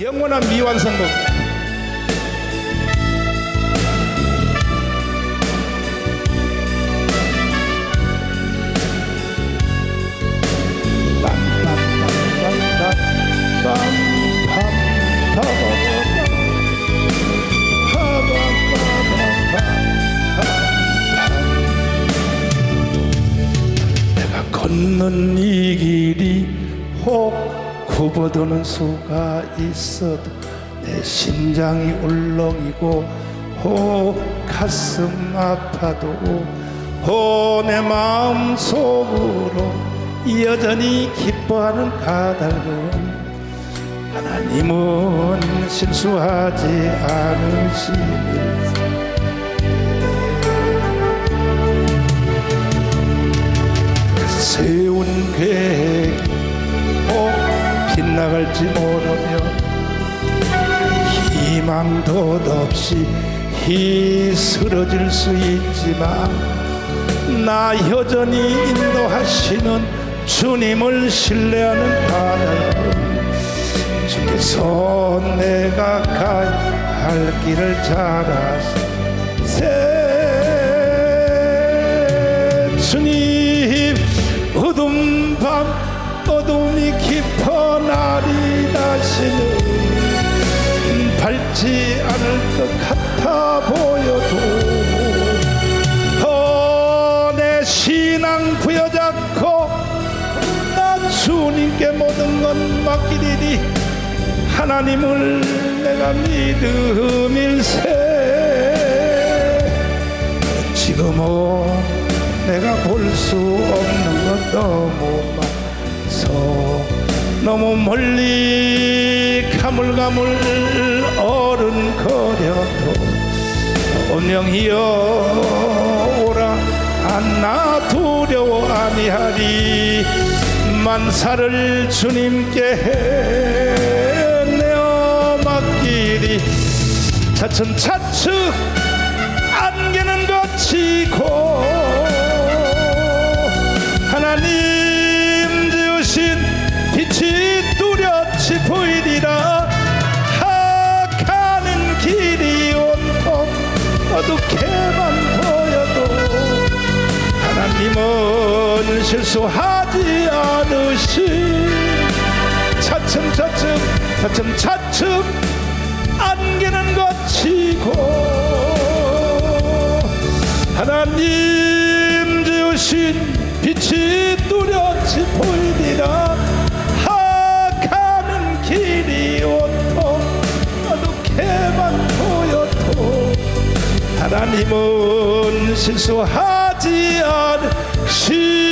영원한 미완성곡 내가 걷는 이 길이 혹 굽어도는 수가 있어도 내 심장이 울렁이고 혹 가슴 아파도 혹내 마음 속으로 여전히 기뻐하는 까닭은 하나님은 실수하지 않으시니 빗나갈지 모르며 희망도 없이 희스러질 수 있지만 나 여전히 인도하시는 주님을 신뢰하는 까닭은 주께서 내가 가야 할 길을 잘 아시세 다시는 밝지 않을 것 같아 보여도 어, 내 신앙 부여잡고 나 주님께 모든 건 맡기리니 하나님을 내가 믿음일세. 지금은 내가 볼 수 없는 것 너무 많소 너무 멀리 가물가물 어른 거려도 운명이여 오라 안나 두려워 아니하리 만사를 주님께 내어 맡기리. 차츰차츰 안개는 거치고 하나님 빛이 뚜렷이 보이리라 하가는 길이 온통 어둡게만 보여도 하나님은 실수하지 않으시. 차츰 차츰 차츰 차츰 안개는 거치고 하나님 지으신 빛이 뚜렷이 보이 하나님은 실수하지 않으시